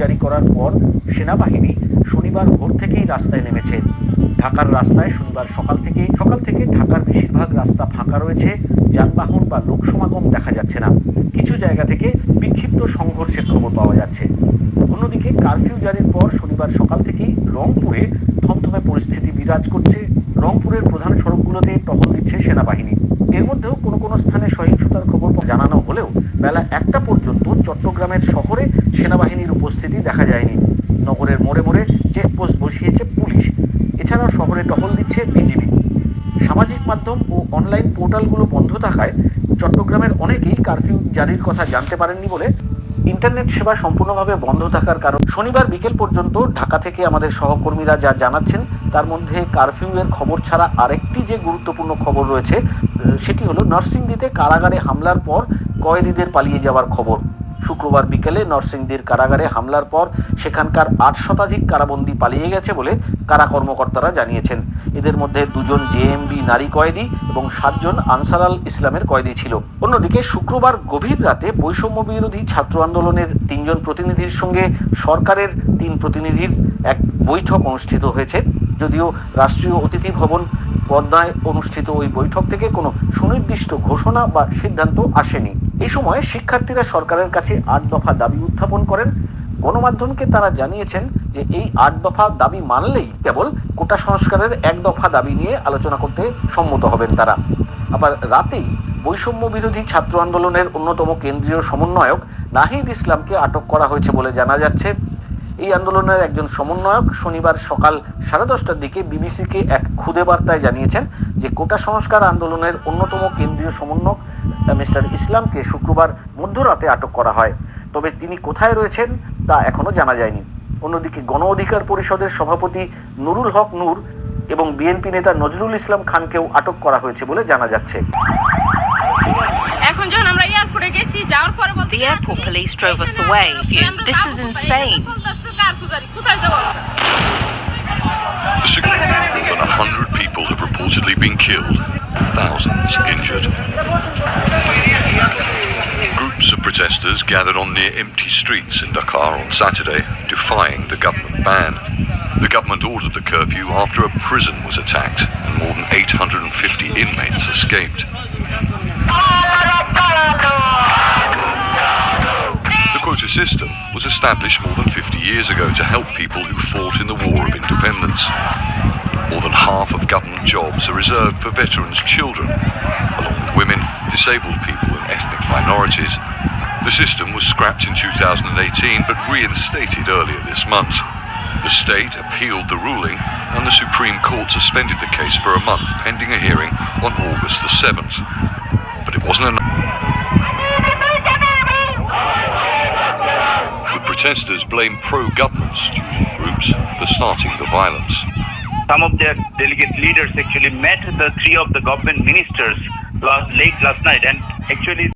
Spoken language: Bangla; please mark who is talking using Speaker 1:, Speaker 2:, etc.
Speaker 1: জারি করার পর সেনাবাহিনী শনিবার ভোর থেকেই রাস্তায় নেমেছে। ঢাকার রাস্তায় শনিবার সকাল থেকে সকাল থেকে ঢাকার বেশিরভাগ রাস্তা ফাঁকা রয়েছে, যানবাহন বা লোক সমাগম দেখা যাচ্ছে না। কিছু জায়গা থেকে বিক্ষিপ্ত সংঘর্ষের খবর পাওয়া যাচ্ছে। অন্যদিকে কারফিউ জারির পর শনিবার সকাল থেকেই রংপুরে থমথমে পরিস্থিতি বিরাজ করছে। রংপুরের প্রধান সড়কগুলোতে টহল দিচ্ছে সেনাবাহিনী। এর মধ্যেও কোনো কোনো স্থানে সহিংসতার খবর জানানো হলেও বেলা একটা পর্যন্ত চট্টগ্রামের শহরে সেনাবাহিনীর উপস্থিতি দেখা যায়নি। নগরের মোড়ে মোড়ে চেকপোস্ট বসিয়েছে পুলিশ। এছাড়াও শহরে টহল দিচ্ছে বিজিবি। সামাজিক মাধ্যম ও অনলাইন পোর্টালগুলো বন্ধ থাকায় চট্টগ্রামের অনেকেই কারফিউ জারির কথা জানতে পারেননি বলে ইন্টারনেট সেবা সম্পূর্ণভাবে বন্ধ থাকার কারণ শনিবার বিকেল পর্যন্ত ঢাকা থেকে আমাদের সহকর্মীরা যা জানাচ্ছেন, তার মধ্যে কারফিউয়ের খবর ছাড়া আরেকটি যে গুরুত্বপূর্ণ খবর রয়েছে সেটি হলো নরসিংদীতে কারাগারে হামলার পর কয়েদিদের পালিয়ে যাওয়ার খবর। শুক্রবার বিকেলে নরসিংদীর কারাগারে হামলার পর সেখানকার আট শতাধিক কারাবন্দী পালিয়ে গেছে বলে কারা কর্মকর্তারা জানিয়েছেন। এদের মধ্যে দুজন জেএমবি নারী কয়েদি এবং সাতজন আনসার আল ইসলামের কয়েদি ছিল। অন্যদিকে শুক্রবার গভীর রাতে বৈষম্য বিরোধী ছাত্র আন্দোলনের তিনজন প্রতিনিধির সঙ্গে সরকারের তিন প্রতিনিধির এক বৈঠক অনুষ্ঠিত হয়েছে। যদিও রাষ্ট্রীয় অতিথি ভবন পদ্মায় অনুষ্ঠিত ওই বৈঠক থেকে কোনো সুনির্দিষ্ট ঘোষণা বা সিদ্ধান্ত আসেনি। এই সময় শিক্ষার্থীরা সরকারের কাছে আট দফা দাবি উত্থাপন করেন। গণমাধ্যমকে তারা জানিয়েছেন যে এই আট দফা দাবি মানলেই কেবল কোটা সংস্কারের এক দফা দাবি নিয়ে আলোচনা করতে সম্মত হবেন তারা। আবার রাতেই বৈষম্য বিরোধী ছাত্র আন্দোলনের অন্যতম কেন্দ্রীয় সমন্বয়ক নাহিদ ইসলামকে আটক করা হয়েছে বলে জানা যাচ্ছে। এই আন্দোলনের একজন সমন্বয়ক শনিবার সকাল সাড়ে দশটার দিকে বিবিসিকে এক খুদে বার্তায় জানিয়েছেন যে কোটা সংস্কার আন্দোলনের অন্যতম কেন্দ্রীয় সমন্বয়ক মিস্টার ইসলামকে শুক্রবার মধ্যরাতে আটক করা হয় তবে তিনি কোথায় রয়েছেন তা এখনও জানা যায়নি অন্যদিকে গণ অধিকার পরিষদের সভাপতি নুরুল হক নূর এবং বিএনপি নেতা নজরুল ইসলাম খানকেও আটক করা হয়েছে বলে জানা যাচ্ছে
Speaker 2: এখন যখন আমরা এয়ারপোর্টে গেছি যাওয়ার পরে বলতে
Speaker 3: The airport police drove us away. This is insane.
Speaker 2: কোথায় যাবো
Speaker 4: More than 100 people have reportedly been killed, thousands injured. Groups of protesters gathered on near empty streets in Dakar on Saturday, defying the government ban. The government ordered the curfew after a prison was attacked and more than 850 inmates escaped. The quota system was established more than 50 years ago to help people who fought in the War of Independence. More than half of government jobs are reserved for veterans' children, along with women, disabled people, and ethnic minorities. The system was scrapped in 2018 but reinstated earlier this month. The state appealed the ruling, and the Supreme Court suspended the case for a month pending a hearing on August the 7th. But it wasn't enough. The protesters blame pro government student groups for starting the violence.
Speaker 5: some of their delegate leaders actually met the three of the government ministers last late last night and actually